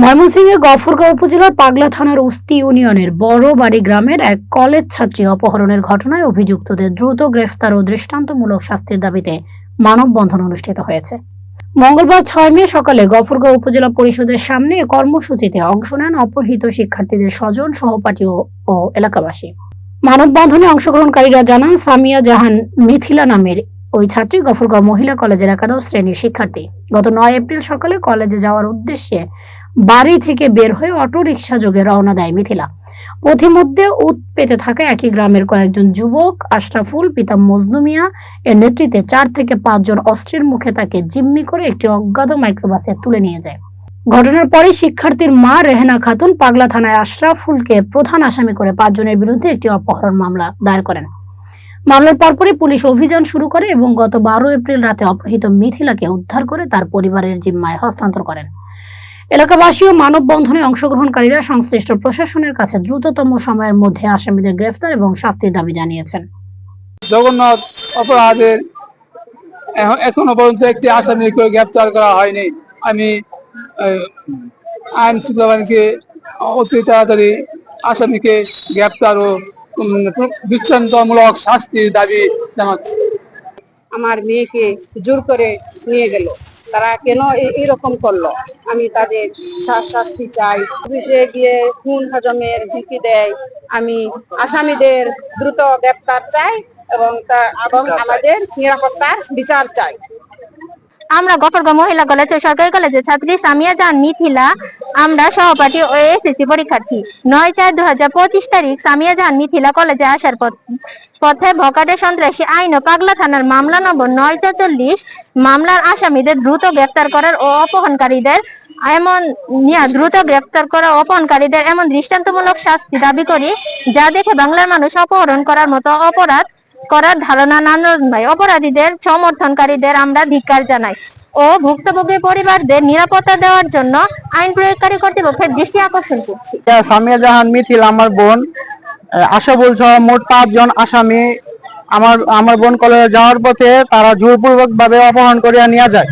ময়মনসিংহের গফরগাঁও উপজেলার পাগলা থানার উস্তি ইউনিয়নের বড় বাড়ি গ্রামের এক কলেজ ছাত্রী অপহরণের ঘটনায় অভিযুক্তদের দ্রুত গ্রেফতার ও দৃষ্টান্তমূলক শাস্তির দাবিতে মানববন্ধন অনুষ্ঠিত হয়েছে। মঙ্গলবার ছয় মে সকালে গফরগাঁও উপজেলা পরিষদের সামনে কর্মসূচিতে অংশ নেন অপহৃত শিক্ষার্থীদের স্বজন, সহপাঠী ও- এলাকাবাসী। মানববন্ধনে অংশগ্রহণকারীরা জানান, সামিয়া জাহান মিথিলা নামের ওই ছাত্রী গফরগাঁও মহিলা কলেজের একাদশ শ্রেণির শিক্ষার্থী। গত নয় এপ্রিল সকালে কলেজে যাওয়ার উদ্দেশ্যে বাড়ি থেকে বের হয়ে অটো রিক্সা যোগে রওনা দেয় মিথিলা। পথিমধ্যে উত পেতে থাকা একই গ্রামের কয়েকজন যুবক, আশরাফুল, পিতা মজনু মিয়া, এর নেতৃত্বে চার থেকে পাঁচজন অস্ত্রের মুখে তাকে জিম্মি করে একটি অজ্ঞাত মাইক্রোবাসে তুলে নিয়ে যায়। ঘটনার পরে শিক্ষার্থীর মা রেহেনা খাতুন পাগলা থানায় আশরাফুলকে প্রধান আসামি করে পাঁচজনের বিরুদ্ধে একটি অপহরণ মামলা দায়ের করেন। মামলার পরপরই পুলিশ অভিযান শুরু করে এবং গত বারো এপ্রিল রাতে অপহৃত মিথিলাকে উদ্ধার করে তার পরিবারের জিম্মায় হস্তান্তর করেন। এলাকাবাসী ও মানববন্ধনে অংশগ্রহণকারীরা সংশ্লিষ্ট প্রশাসনের কাছে দ্রুততম সময়ের মধ্যে আসামিদের গ্রেফতার এবং শাস্তির দাবি জানিয়েছেন। জগন্নাথ অপরাধের এখ- এখনও পর্যন্ত একটি আসামিকে গ্রেপ্তার করা হয়নি। আমি আইন শৃঙ্খলাবাহিনীকে অতি তাড়াতাড়ি আসামিকে গ্রেপ্তার ও দৃষ্টান্তমূলক শাস্তির দাবি জানাচ্ছি। আমার মেয়েকে জোর করে নিয়ে গেল। তারা কেন এরকম করল? আমি তাদের শাস্তি চাই। অফিসে গিয়ে খুন হজমের ঝুঁকি দেয়। আমি আসামিদের দ্রুত গ্রেপ্তার চাই এবং এবং আমাদের নিরাপত্তার বিচার চাই। আমরা গফরগাঁও মহিলা কলেজ ও সরকারি কলেজের ছাত্রী সামিয়া জাহান মিথিলা, আমরা সহপাঠী ও এসএসসি পরীক্ষার্থী। নয় চার দু হাজার পঁচিশ তারিখ সামিয়া জাহান মিথিলা কলেজে আসার পথ পথে ভকাটে সন্ত্রাসী আইন ও পাগলা থানার মামলা নম্বর নয় চার চল্লিশ, মামলার আসামিদের দ্রুত গ্রেপ্তার করার ও অপহরণকারীদের এমন দ্রুত গ্রেপ্তার করা অপহরণকারীদের এমন দৃষ্টান্তমূলক শাস্তি দাবি করি, যা দেখে বাংলার মানুষ অপহরণ করার মতো অপরাধ করার ধারণা নান্দন ভাই অপরাধীদের সমর্থনকারীদের আমরা ধিক্কার জানাই ও ভুক্তভোগী পরিবারদের নিরাপত্তা দেওয়ার জন্য আইন প্রয়োগকারী কর্তৃপক্ষের দৃষ্টি আকর্ষণ করছি। সামিয়া জাহান মিথিল, আমার বোন আশাবুল সহ মোট পাঁচজন আসামি আমার আমার বোন কলেজে যাওয়ার পথে তারা জোরপূর্বক ভাবে অপহরণ করিয়া নিয়ে যায়।